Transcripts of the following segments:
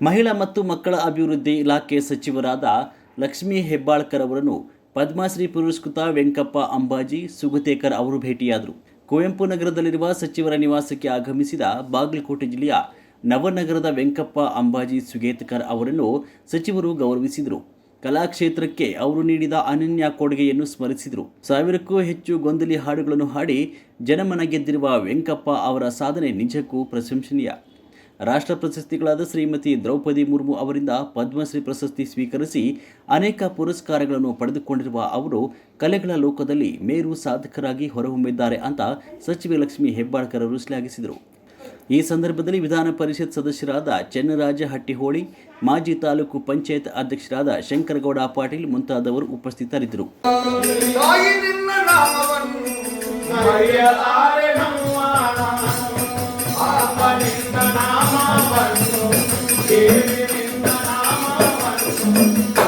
ಮಹಿಳಾ ಮತ್ತು ಮಕ್ಕಳ ಅಭಿವೃದ್ಧಿ ಇಲಾಖೆ ಸಚಿವರಾದ ಲಕ್ಷ್ಮೀ ಹೆಬ್ಬಾಳ್ಕರ್ ಅವರನ್ನು ಪದ್ಮಶ್ರೀ ಪುರಸ್ಕೃತ ವೆಂಕಪ್ಪ ಅಂಬಾಜಿ, ಸುಗತೇಕರ್ ಅವರು ಭೇಟಿಯಾದರು. ಕುವೆಂಪು ನಗರದಲ್ಲಿರುವ ಸಚಿವರ ನಿವಾಸಕ್ಕೆ ಆಗಮಿಸಿದ ಬಾಗಲಕೋಟೆ ಜಿಲ್ಲೆಯ ನವನಗರದ ವೆಂಕಪ್ಪ ಅಂಬಾಜಿ, ಸುಗೇತಕರ್ ಅವರನ್ನು ಸಚಿವರು ಗೌರವಿಸಿದರು. ಕಲಾಕ್ಷೇತ್ರಕ್ಕೆ ಅವರು ನೀಡಿದ ಅನನ್ಯ ಕೊಡುಗೆಯನ್ನು ಸ್ಮರಿಸಿದರು. ಸಾವಿರಕ್ಕೂ ಹೆಚ್ಚು ಗೊಂದಲಿ ಹಾಡುಗಳನ್ನು ಹಾಡಿ ಜನಮನ ಗೆದ್ದಿರುವ ವೆಂಕಪ್ಪ ಅವರ ಸಾಧನೆ ನಿಜಕ್ಕೂ ಪ್ರಶಂಸನೀಯ. ರಾಷ್ಟ್ರ ಪ್ರಶಸ್ತಿಗಳಾದ ಶ್ರೀಮತಿ ದ್ರೌಪದಿ ಮುರ್ಮು ಅವರಿಂದ ಪದ್ಮಶ್ರೀ ಪ್ರಶಸ್ತಿ ಸ್ವೀಕರಿಸಿ ಅನೇಕ ಪುರಸ್ಕಾರಗಳನ್ನು ಪಡೆದುಕೊಂಡಿರುವ ಅವರು ಕಲೆಗಳ ಲೋಕದಲ್ಲಿ ಮೇರು ಸಾಧಕರಾಗಿ ಹೊರಹೊಮ್ಮಿದ್ದಾರೆ ಅಂತ ಸಚಿವೆ ಲಕ್ಷ್ಮಿ ಹೆಬ್ಬಾಳ್ಕರ್ ಶ್ಲಾಘಿಸಿದರು. ಈ ಸಂದರ್ಭದಲ್ಲಿ ವಿಧಾನ ಪರಿಷತ್ ಸದಸ್ಯರಾದ ಚೆನ್ನರಾಜ ಹಟ್ಟಿಹೋಳಿ ಮಾಜಿ ತಾಲೂಕು ಪಂಚಾಯತ್ ಅಧ್ಯಕ್ಷರಾದ ಶಂಕರಗೌಡ ಪಾಟೀಲ್ ಮುಂತಾದವರು ಉಪಸ್ಥಿತರಿದ್ದರು. నిన్న నామ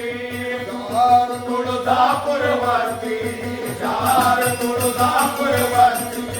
चार तोड़ दापुर वास्ती चार तोड़ दापुर वास्ती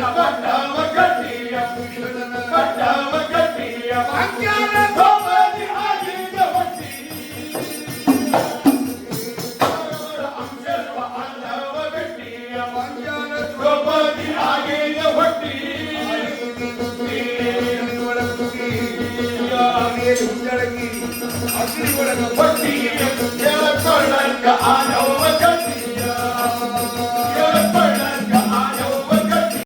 Come on. I'm gonna put the